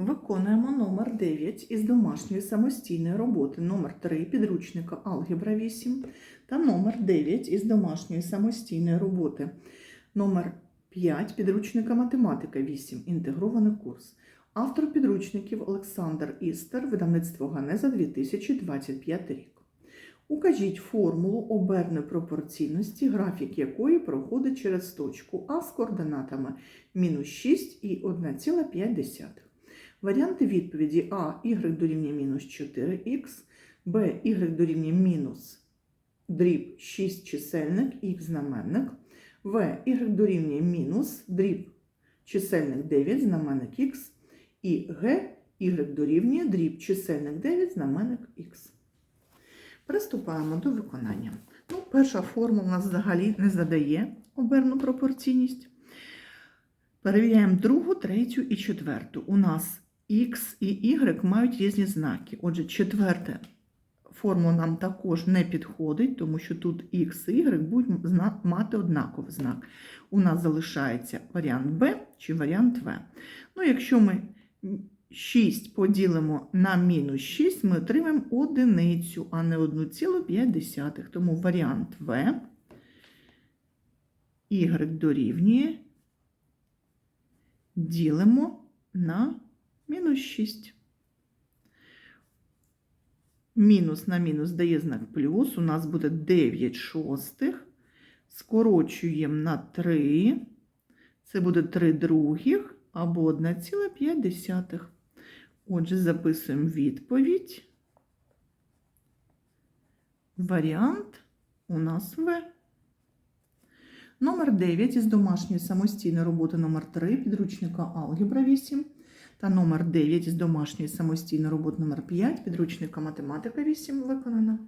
Виконуємо номер 9 із домашньої самостійної роботи номер 3 підручника Алгебра 8 та номер 9 із домашньої самостійної роботи номер 5 підручника Математика 8 інтегрований курс. Автор підручників Олександр Істер, видавництво Ганеза 2025 рік. Укажіть формулу оберної пропорційності, графік якої проходить через точку А з координатами мінус 6 і 1,5. Варіанти відповіді А y дорівнює мінус 4х, Б y дорівнює мінус дріб 6 чисельник х знаменник, В y дорівнює мінус дріб чисельник 9 знаменник х, і Г y дорівнює дріб чисельник 9 знаменник х. Приступаємо до виконання. Ну, перша формула у нас взагалі не задає оберну пропорційність. Перевіряємо другу, третю і четверту. У нас X і Y мають різні знаки. Отже, четверта формула нам також не підходить, тому що тут X і Y будуть мати однаковий знак. У нас залишається варіант B чи варіант В. Ну, якщо ми 6 поділимо на мінус 6, ми отримаємо одиницю, а не 1,5. Тому варіант В Y дорівнює ділимо на мінус 6. Мінус на мінус дає знак плюс. У нас буде 9 шостих. Скорочуємо на 3. Це буде 3 других або 1,5. Отже, записуємо відповідь. Варіант у нас В. Номер 9 із домашньої самостійної роботи номер 3 підручника Алгебра 8 та номер 9 з домашньої самостійної роботи номер 5 підручника Математика 8 виконано.